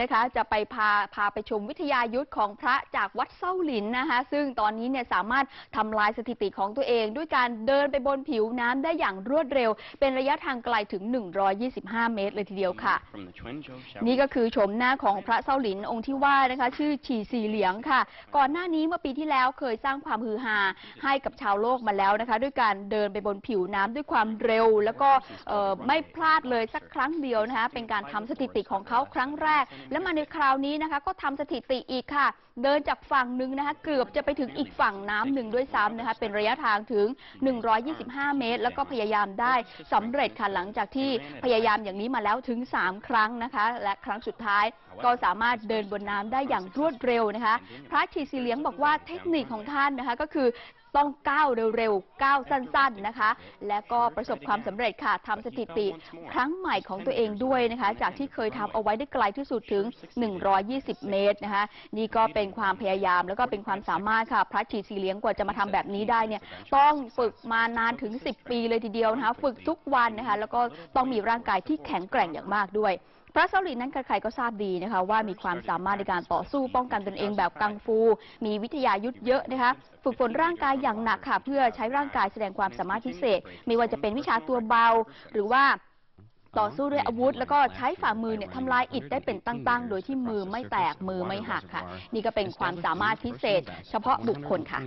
นะคะ จะไปพาพาไปชมวิทยายุทธของพระจากวัดเส้าหลินนะคะ ซึ่งตอนนี้เนี่ยสามารถทำลายสถิติของตัวเอง ด้วยการเดินไปบนผิวน้ำได้อย่างรวดเร็ว เป็นระยะทางไกลถึง 125 เมตรเลยทีเดียวค่ะ From the Quanzhou นี่ Shower ก็คือชมหน้าของพระเส้าหลินองค์ที่ว่านะคะ ชื่อฉีสีเหลียงค่ะ ก่อนหน้านี้เมื่อปีที่แล้วเคยสร้างความฮือฮาให้กับชาวโลกมาแล้วนะคะ ด้วยการเดินไปบนผิวน้ำด้วยความเร็ว แล้วก็เอ่อไม่พลาดเลยสักครั้งเดียวนะคะเป็นการทำสถิติของเขาครั้งแรกและมาในคราวนี้นะคะ ก็ทำสถิติอีกค่ะ เดินจากฝั่งหนึ่งนะคะ เกือบจะไปถึงอีกฝั่งน้ำหนึ่งด้วยซ้ำนะคะ เป็นระยะทางถึง 125 เมตร แล้วก็พยายามได้สำเร็จค่ะหลังจากที่พยายามอย่างนี้มาแล้วถึง 3 ครั้งนะคะ และครั้งสุดท้ายก็สามารถเดินบนน้ำได้อย่างรวดเร็วนะคะ พระชีสีเลี้ยงบอกว่าเทคนิคของท่านนะคะก็คือต้องก้าวเร็วๆ ก้าวสั้นๆ นะคะ และก็ประสบความสำเร็จค่ะทำสถิติครั้งใหม่ของตัวเองด้วยนะคะ จากที่เคยทำเอาไว้ได้ไกลที่สุดถึงึง 120 เมตรนะคะนี่ก็เป็นความพยายามแล้วก็เป็นความสามารถค่ะ พระชีสีเลี้ยงกว่าจะมาทำแบบนี้ได้เนี่ยต้องฝึกมานานถึง 10 ปีเลยทีเดียวนะคะฝึกทุกวันนะคะแล้วก็ต้องมีร่างกายที่แข็งแกร่งอย่างมากด้วยพระเซาหลินนั้นใครๆก็ทราบดีนะคะว่ามีความสามารถในการต่อสู้ป้องกันตนเองแบบกังฟู มีวิทยายุทธเยอะนะคะฝึกฝนร่างกายอย่างหนักค่ะ เพื่อใช้ร่างกายแสดงความสามารถพิเศษ ไม่ว่าจะเป็นวิชาตัวเบา หรือว่า ต่อสู้ด้วยอาวุธ แล้วก็ใช้ฝ่ามือเนี่ยทำลายอิฐได้เป็นตั้งๆ โดยที่มือไม่แตกมือไม่หักค่ะ นี่ก็เป็นความสามารถพิเศษ เฉพาะบุคคลค่ะ